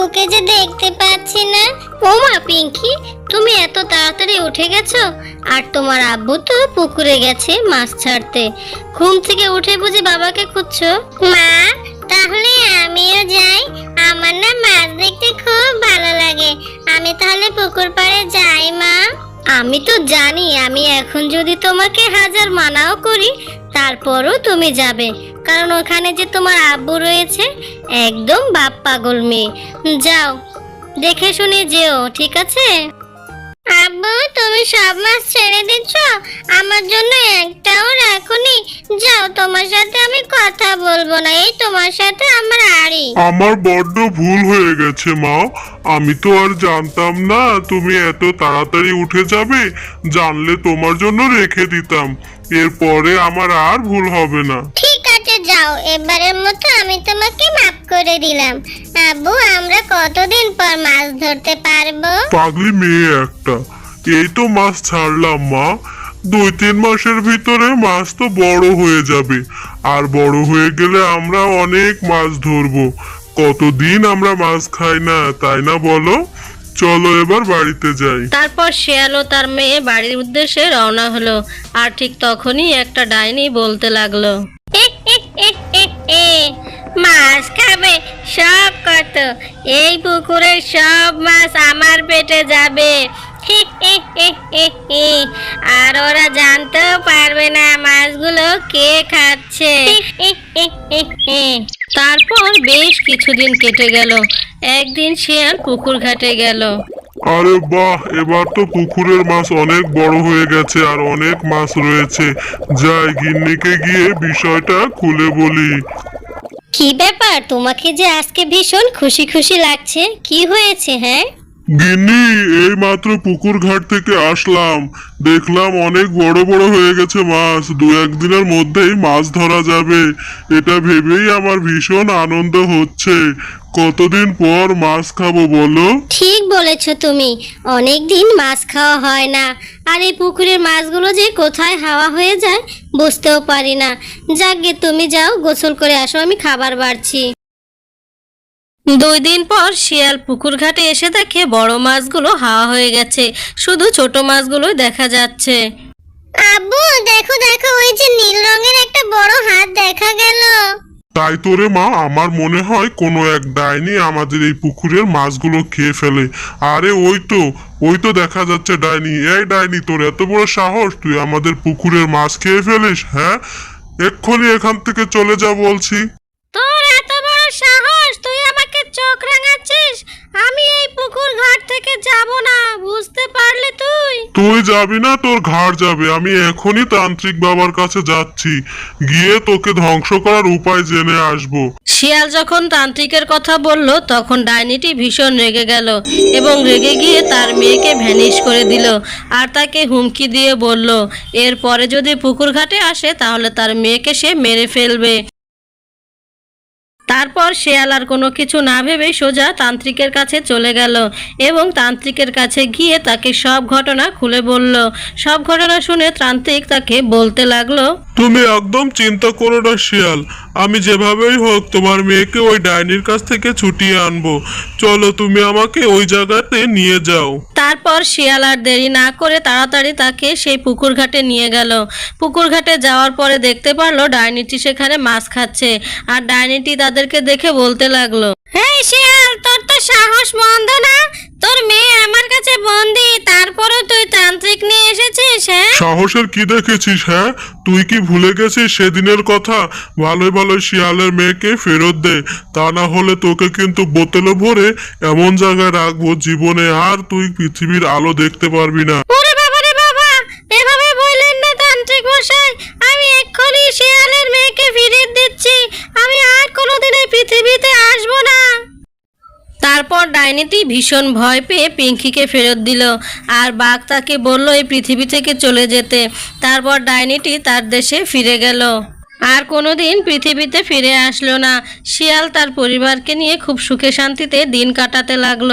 আব্বুকে যে দেখতে পাচ্ছি না। ও মা পিঙ্কি, তুমি এত তাড়াতাড়ি উঠে গেছো? আর তোমার আব্বু তো পুকুরে গেছে মাছ ছাড়তে। ঘুম থেকে উঠে বুঝি বাবাকে খুঁজছো? মা, তাহলে আমিও যাই। আমার না মাছ দেখতে খুব ভালো লাগে। আমি তাহলে পুকুর পাড়ে যাই, মা। আমি তো জানি, আমি এখন যদি তোমাকে হাজার মানাও করি তারপরও তুমি যাবে। কারণ ওখানে যে তোমার আব্বু রয়েছে, একদম বাপ পাগল মেয়ে। যাও, দেখে শুনে যেও, ঠিক আছে? আব্বু তুমি সব মাছ ছেড়ে দিচ্ছ? আমার জন্য একটাও রাখুনি যাও তোমার সাথে আমি কথা বলব না। এই তোমার সাথে আমার আড়ি। আমার বড্ড ভুল হয়ে গেছে মা। আমি তো আর জানতাম না তুমি এত তাড়াতাড়ি উঠে যাবে। জানলে তোমার জন্য রেখে দিতাম। এরপরে আমার আর ভুল হবে না। ঠিক আছে যাও। এবারের মতো আমি তোমাকে মাফ করে দিলাম। আব্বু আমরা কতদিন পর মাছ ধরতে পারব? পাগলি মেয়ে একটা। এই তো মাছ ছাড়লাম, মা। দুই তিন মাসের ভিতরে মাছ তো বড় হয়ে যাবে। আর বড় হয়ে গেলে আমরা অনেক মাছ ধরবো। কতদিন আমরা মাছ খাই না, তাই না বলো? চলো এবার বাড়িতে যাই। তারপর শেয়াল তার মেয়ে বাড়ির উদ্দেশ্যে রওনা হলো। আর ঠিক তখনই একটা ডাইনি বলতে লাগল মাছ খাবে সব কত। এই পুকুরের সব মাছ আমার পেটে যাবে। আর ওরা জানতেও পারবে না মাছগুলো কে খাচ্ছে। তারপর বেশ কিছুদিন কেটে গেল। একদিন শিয়াল পুকুর ঘাটে গেল। আরে বাহ এবার তো পুকুরের মাছ অনেক বড় হয়ে গেছে আর অনেক মাছ রয়েছে। যাই গিন্নিকে গিয়ে বিষয়টা খুলে বলি। কি ব্যাপার? তোমাকে যে আজকে ভীষণ খুশি খুশি লাগছে। কি হয়েছে হ্যাঁ? গিন্নি এই মাত্র পুকুর ঘাট থেকে আসলাম। দেখলাম অনেক বড় বড় হয়ে গেছে মাছ। দু একদিনের মধ্যেই মাছ ধরা যাবে। এটা ভেবেই আমার ভীষণ আনন্দ হচ্ছে। কতদিন পর মাছ খাব বলো? ঠিক বলেছ তুমি। অনেক দিন মাছ খাওয়া হয় না। আর এই পুকুরের মাছগুলো যে কোথায় হাওয়া হয়ে যায়, বুঝতেও পারি না। যাকগে তুমি যাও, গোসল করে আসো, আমি খাবার বাড়ছি। দুই দিন পর শিয়াল পুকুর ঘাটে এসে দেখে বড় মাছগুলো হাওয়া হয়ে গেছে। শুধু ছোট মাছগুলোই দেখা যাচ্ছে। আব্বু দেখো দেখো ওই যে নীল রঙের একটা বড় হাত দেখা গেল। তাই তো রে মা আমার মনে হয় কোনো এক ডাইনি আমাদের এই পুকুরের মাছগুলো খেয়ে ফেলে। আরে ওই তো ওই তো দেখা যাচ্ছে ডাইনি। এই ডাইনি তোর এত বড় সাহস তুই আমাদের পুকুরের মাছ খেয়ে ফেলিস হ্যাঁ? এক্ষুনি এখান থেকে চলে যা বলছি তোর এত বড় সাহস তুই আমাকে চোখ রাঙাচ্ছিস আমি এই পুকুর ঘাট থেকে যাব না বুঝতে পারলে তুই যাবি না, তোর ঘাড় যাবে। আমি এখনই তান্ত্রিক বাবার কাছে যাচ্ছি। গিয়ে তোকে ধ্বংস করার উপায় জেনে আসব। শিয়াল যখন তান্ত্রিকের কথা বলল, তখন ডাইনিটি ভীষণ রেগে গেল এবং রেগে গিয়ে তার মেয়েকে ভ্যানিশ করে দিল আর তাকে হুমকি দিয়ে বলল, এরপরে যদি পুকুর ঘাটে আসে, তাহলে তার মেয়েকে সে মেরে ফেলবে। তারপর শেয়াল আর কোনো কিছু না ভেবে সোজা তান্ত্রিকের কাছে চলে গেল এবং তান্ত্রিকের কাছে গিয়ে তাকে সব ঘটনা খুলে বলল। সব ঘটনা শুনে তান্ত্রিক তাকে বলতে লাগল তুমি একদম চিন্তা করো না শিয়াল। আমি যেভাবেই হোক তোমার মেয়েকে ওই ডাইনির কাছ থেকে ছুটিয়ে আনব। চলো তুমি আমাকে ওই জায়গাতে নিয়ে যাও। তারপর শিয়াল আর দেরি না করে তাড়াতাড়ি তাকে সেই পুকুর ঘাটে নিয়ে গেল। পুকুর ঘাটে যাওয়ার পরে দেখতে পারল ডাইনিটি সেখানে মাছ খাচ্ছে। আর ডাইনিটি তাদেরকে দেখে বলতে লাগল এই শিয়াল তোর তো সাহস মন্দ না? তোর মেয়ে আমার কাছে বন্দি তারপরও তুই তান্ত্রিক নিয়ে এসেছিস হ্যাঁ সাহসের কি দেখেছিস হ্যাঁ তুই কি ভুলে গেছিস সেদিনের কথা? ভালোই ভালো শিয়ালের মেয়েকে ফেরত দে তা না হলে তোকে কিন্তু বোতলে ভরে এমন জায়গায় রাখব জীবনে আর তুই পৃথিবীর আলো দেখতে পারবি না ওরে বাবা রে বাবা এভাবে বললেন না তান্ত্রিক মশাই আমি এক্ষুনি শিয়ালের মেয়েকে ফিরিয়ে দিচ্ছি আমি আর কোনোদিন এই পৃথিবীতে আসব না তারপর ডাইনিটি ভীষণ ভয় পেয়ে পিঙ্কিকে ফেরত দিল। আর বাঘ তাকে বলল, এই পৃথিবী থেকে চলে যেতে। তারপর ডাইনিটি তার দেশে ফিরে গেল। আর কোনো দিন পৃথিবীতে ফিরে আসলো না। শিয়াল তার পরিবারকে নিয়ে খুব সুখে শান্তিতে দিন কাটাতে লাগল।